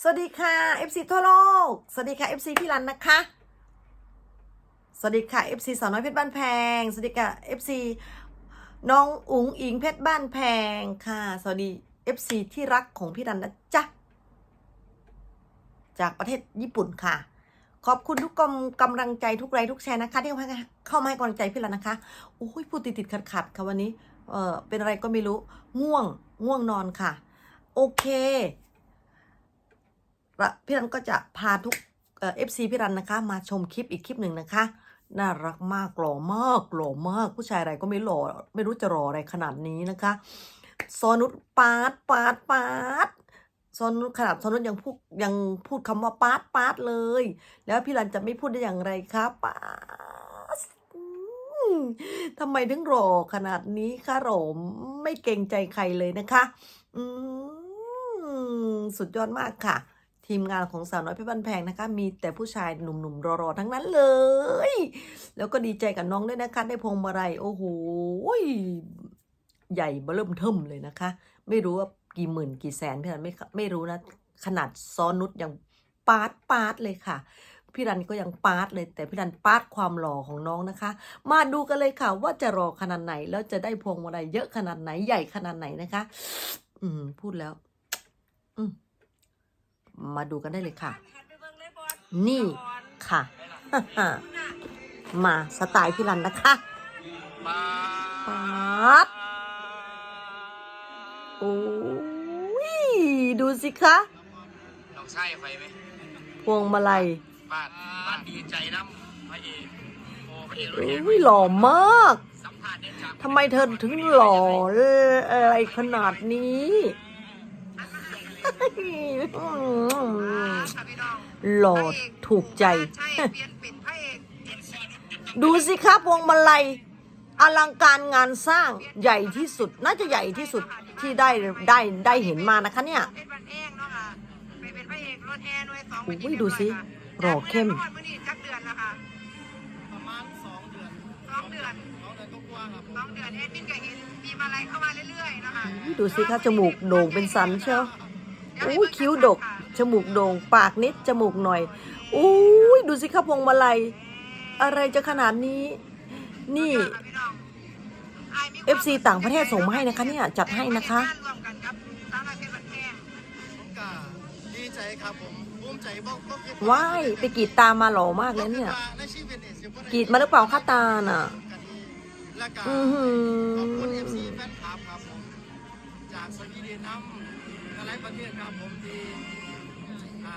สวัสดีค่ะ FC ทั่วโลก สวัสดีค่ะ FC พี่รันนะคะ สวัสดีค่ะ FC สาวน้อยเพชรบ้านแพง สวัสดีค่ะ FC น้องอุ๋งอิงเพชรบ้านแพงค่ะ สวัสดี FC ที่รักของพี่รันนะจ๊ะ จากประเทศญี่ปุ่นค่ะ ขอบคุณทุกกำกำลังใจทุกไลค์ทุกแชร์นะคะ ที่เข้ามาให้เข้ามาให้กำลังใจพี่รันนะคะ โอ้ยพูดติดติดขัดขัดๆค่ะวันนี้ เออเป็นอะไรก็ไม่รู้ ง่วง ง่วงนอนค่ะ โอเค พี่รันก็จะพาทุกเอฟซีพี่รันนะคะ มาชมคลิปอีกคลิปหนึ่งนะคะ น่ารักมากหล่อมากหล่อมาก ผู้ชายอะไรก็ไม่หล่อไม่รู้จะหล่ออะไรขนาดนี้นะคะซอนุชปาดปาดปาดซอนุชขนาดซอนุชยังพูดยังพูดคำว่าปาดปาดเลย แล้วพี่รันจะไม่พูดได้อย่างไรคะปาดทำไมถึงหล่อขนาดนี้คะหล่อไม่เกรงใจใครเลยนะคะ อืมสุดยอดมากค่ะ ทีมงานของสาวน้อยเพชรบ้านแพงนะคะ มีแต่ผู้ชายหนุ่มๆรอๆทั้งนั้นเลย แล้วก็ดีใจกับน้องด้วยนะคะ ได้พวงมาลัยโอ้โหใหญ่เบิ่มเทิมเลยนะคะ ไม่รู้ว่ากี่หมื่นกี่แสนพี่รันไม่ไม่รู้นะ ขนาดซอนุชยังปาดปาดเลยค่ะพี่รันก็ยังปาดเลย แต่พี่รันปาดความหล่อของน้องนะคะ มาดูกันเลยค่ะ ว่าจะรอขนาดไหนแล้วจะได้พวงมาลัยเยอะขนาดไหนใหญ่ขนาดไหนนะคะ อืมพูดแล้ว มาดูกันได้เลยค่ะ นี่ค่ะ มาสไตล์พี่รันนะคะปาดโอ้ยดูสิคะน้องใช่ไฟไหมพวงมาลัยบ้านบ้านดีใจน้ำพระเอกโอ้พระเอกรถโอ้เอกยหล่อมากสัมผัสเนี่ยจากทำไมเธอถึงหล่ออะไรขนาดนี้ ค่ะพี่น้องหล่อถูกใจใช่เปลี่ยนเป็นพระเอกดูสิครับพวงมาลัยอลังการงานสร้างใหญ่ที่สุด น่าจะใหญ่ที่สุดที่ได้ได้ได้เห็นมานะคะเนี่ยเพชรบันแห้งเนาะค่ะไปเป็นพระเอกรถแห่หน่วยสองอุ้ยดูสิหล่อเข้มมื่อนี้จักเดือนแล้วค่ะประมาณสองเดือนสองเดือนสองเดือนก็กว่าครับสองเดือนแอดมินก็เห็นมีมาลัยเข้ามาเรื่อยๆนะคะอุ้ยดูสิคะจมูกโด่งเป็นสันเชียว อุ้ยคิ้วดก จมูกโด่ง ปากนิด จมูกหน่อยอุ้ยดูสิครับพวงมาลัย อะไรจะขนาดนี้ นี่ FC ต่างประเทศส่งมาให้นะคะเนี่ยจัดให้นะคะรวมกันครับสาวน้อยเพชรบันแห้งผมก็ดีใจครับผมภูมิใจบอกบอกเก็บว้ายไปกรีดตามาหล่อมากเลยเนี่ย ในชีวิตเนี่ยเสียบ่ได้กรีดมาหรือเปล่าคะตาน่ะ กันดีและก็อือหืขอบคุณอ FC แฟนคลับครับผมจากสวีเดนน้ำหลายประเทศครับผมที่อ่า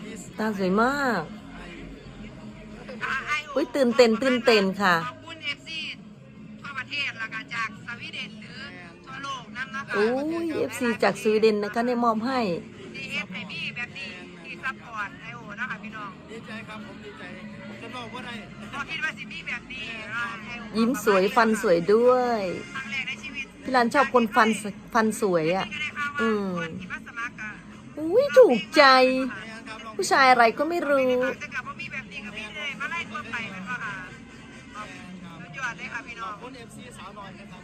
ที่ตาสวยมากอ่าไอุ๊ยตื่นเต้นตื่นเต้นค่ะ ขอบคุณ FC ทั่วประเทศแล้วก็จากสวีเดนหรือทั่วโลกนั่นนะคะโอ้ย FC จากสวีเดนนะคะได้มอบให้ดีเอสไอบีแบบนี้ที่ซัพพอร์ตไอโอนะคะพี่น้องดีใจครับผมดีใจจะบอกว่าได้พอคิดว่าสิมีแบบนี้อ่าไอ้โอยิ้มสวยฟันสวยด้วยครั้งแรกในชีวิตพี่รันชอบคนฟันสฟันสวยอะก็ได้ข่าวว่า อืมคนที่มาสมัครอะอุ้ยถูกใจแม่นครับลองผู้ชายอะไรก็ไม่รู้จะกลับว่ามีแบบนี้กับพี่เลยมาไล่ทั่วไปมันก็อ่าสุดยอดเลยค่ะพี่น้องขอบคุณ FC สาวน้อยนะครับ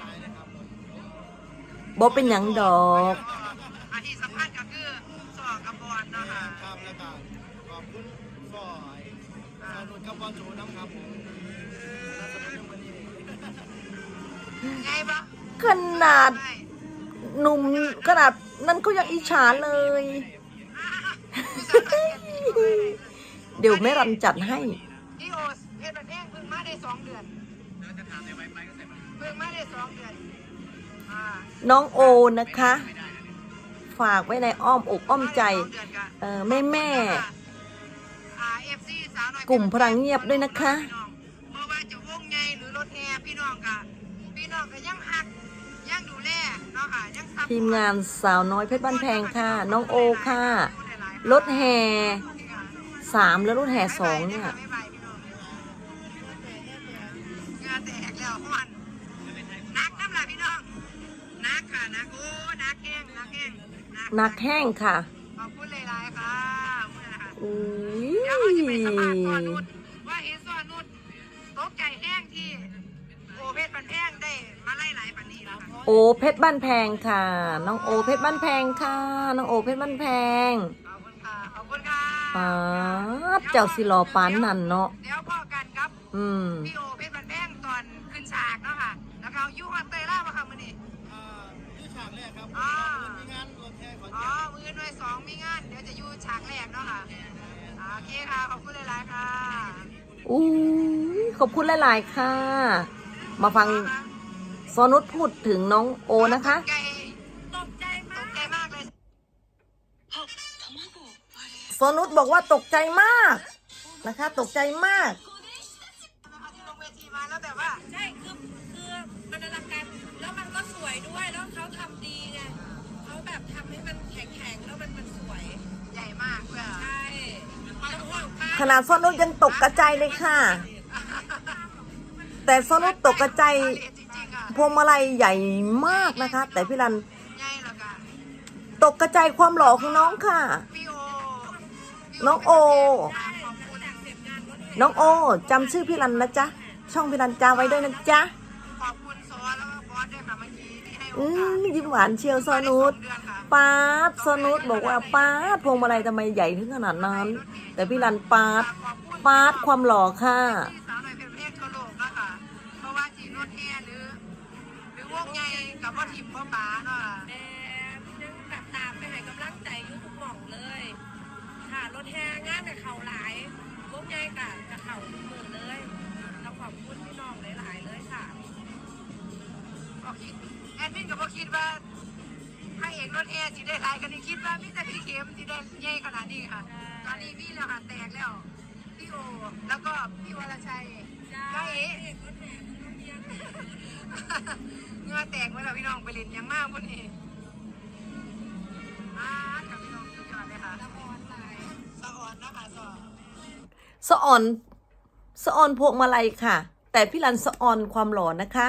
หลายๆนะครับผมบอกเป็นหยังดอกอาที่สำคัญก็คือสอกับบอลเนาะค่ะครับแล้วก็ขอบคุณฝ่ายสาวนุ่นกับว่าโจน้ำครับผมน่าจะเป็นวันนี้ไงปะขนาด ใช่ หนุ่มขนาดนั้นก็ยังอิจฉาเลย เดี๋ยวแม่รันจัดให้ พี่โอสเพชรบันแท่งเพิ่งมาได้สองเดือนเพิ่งมาได้สองเดือนอ่าน้องโอนะคะ ฝากไว้ในอ้อมอกอ้อมใจสองเดือนกะเออแม่แม่ อ่า FC สาวน้อยกลุ่มพลังเงียบด้วยนะคะ เพราะว่าจะวงใหญ่หรือรถแห่พี่น้องกะพี่น้องก็ยังหัก ยังดูแลเนาะค่ะยังซัพพอร์ตทีมงานสาวน้อยเพชรบ้านแพงค่ะ น้องโอค่ะ รถแห่สามแล้วรถแห่สองเนี่ยบ๊ายบายพี่น้องเหงื่อแตกแล้วฮ้อนนักน้ำลายพี่น้องนักค่ะนักโอ้นักแห้งนักแห้งหนักแห้งค่ะขอบคุณหลายๆค่ะขอบคุณนะคะอุ้เดี๋ยวเราจะไปยสัมภาษณ์สอนนุชว่าเห็นสอนนุชตกใจแห้งที่โอเพชรบันแพงได้มาไล่ โอเพชรบ้านแพงค่ะ น้องโอเพชรบ้านแพงค่ะ น้องโอเพชรบ้านแพงขอบคุณค่ะขอบคุณค่ะป๊าดเจ้าสิรอปานนั่นเนาะเดี๋ยวพ่อกันครับอืมพี่โอเพชรบันแพงตอนขึ้นฉากเนาะค่ะแล้วเขายุ่งอันเตยล่ามาค่ะมื้อนี้อ่าที่ฉากแรกครับอ่ามีงานรถแห่ขอนอ๋อแก่นมือหน่วยสองมีงานเดี๋ยวจะอยู่ฉากแรกเนาะค่ะอ่าโอเคค่ะขอบคุณหลายๆค่ะอู้ยขอบคุณหลาย ๆ ค่ะ มาฟัง ซอนุชพูดถึงน้องโอนะคะตกใจตกใจมากตกใจมากเลยซอนุชบอกว่าตกใจมากนะคะ ตกใจมากนะคะที่ลงเวทีมาแล้วแบบว่าใช่คือคือมันอลังการแล้วมันก็สวยด้วยแล้วเขาทำดีไงเขาแบบทำให้มันแข็งๆแล้วมันมันสวยใหญ่มากเพื่อใช่แล้วก็ป้าขนาดซอนุชยังตกกระใจเลยค่ะ แต่ซอนุชตกกระใจจริงๆอะ พวงมาลัยใหญ่มากนะคะ แต่พี่รันใหญ่แล้วกันตกกระใจความหล่อของน้องค่ะพี่โอน้องโอขอบคุณจากเสร็จงานรถแห่น้องโอจำชื่อพี่รันนะจ๊ะ ช่องพี่รันจาไว้ด้วยนะจ๊ะขอบคุณซอแล้วก็บอสด้วยค่ะเมื่อกี้ที่ให้โออืกาสมยิ้มหวานเชียวซอนุชได้สองเดือนค่ะปาดซอนุชบอกว่าปาดพวงมาลัยทำไมใหญ่ถึงขนาดนั้น แต่พี่รันปาดขอบคุณปาดความหล่อค่ะ กับว่าทีมพ่อป๋าเนาะแต่ยังแบบตามไปให้กำลังใจอยุทุกหม่องเลย ค่ะรถแห่งานกับเขาหลายวงใหญ่กับกับเขาทุกมือเลยเราขอบคุณพี่น้องหลาย ๆ เลยค่ะก็คิดแอดมินก็บ่คิดว่าพระเอกรถแห่สิได้หลายกันนี่คิดว่ามิแต่พี่เข็มสิได้ใหญ่ขนาดนี้ค่ะ ตอนนี้พี่แล้วค่ะแตกแล้วพี่โอแล้วก็พี่วรชัยจ้าจ้าเอ๋ เอกรถแห่รถเลี้ยงเหงื่อแตกไว้แล้วพี่น้องไปเล่นอยังมากพุ่นเองอ่ากับพี่น้องสุดยอดเลยค่ะละครหลายสะออนนะคะสะออนสะออนสะออนพวงมาลัยค่ะ แต่พี่รันสะออนความหล่อนะคะ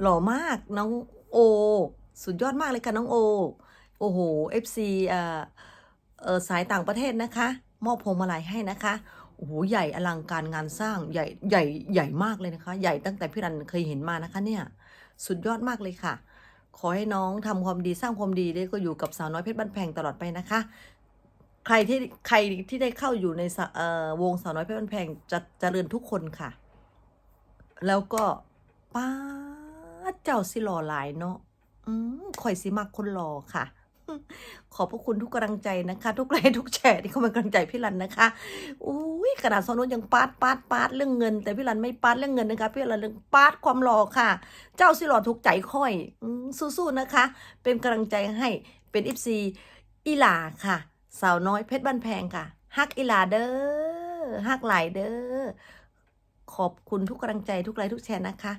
หล่อมากน้องโอ สุดยอดมากเลยค่ะน้องโอ โอ้โห FC เอ่อเออสายต่างประเทศนะคะ มอบพวงมาลัยให้นะคะโอ้โหใหญ่อลังการงานสร้างใหญ่ใหญ่ใหญ่มากเลยนะคะ ใหญ่ตั้งแต่พี่รันเคยเห็นมานะคะเนี่ยสุดยอดมากเลยค่ะ ขอให้น้องทำความดีสร้างความดีได้ก็อยู่กับสาวน้อยเพชรบ้านแพงตลอดไปนะคะ ใครที่ใครที่ได้เข้าอยู่ในสะเอ่อวงสาวน้อยเพชรบ้านแพงจะเจริญทุกคนค่ะ แล้วก็ป้าเจ้าสิหล่อหลายเนาะอืมข่อยสิมักคนหล่อค่ะ ขอบพระคุณทุกกำลังใจนะคะ ทุกไลค์ทุกแชร์ที่เข้ามากำลังใจพี่รันนะคะอุ้ยขนาดสอนนุยังปาดปาดปาดเรื่องเงิน แต่พี่รันไม่ปาดเรื่องเงินนะคะพี่รันเรื่องปาดความหล่อค่ะ เจ้าสิหล่อถูกใจค่อยอสู้ๆนะคะ เป็นกำลังใจให้เป็นอิฟซีอีลาค่ะ สาวน้อยเพชรบ้านแพงค่ะฮักอีลาเด้อฮักหลายเด้อขอบคุณทุกกำลังใจทุกไลค์ทุกแชร์นะคะ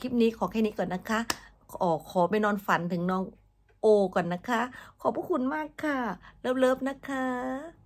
คลิปนี้ขอแค่นี้ก่อนนะคะขอขอไปนอนฝันถึงน้อง โอก่อนนะคะ ขอบพระคุณมากค่ะ เลิฟๆนะคะ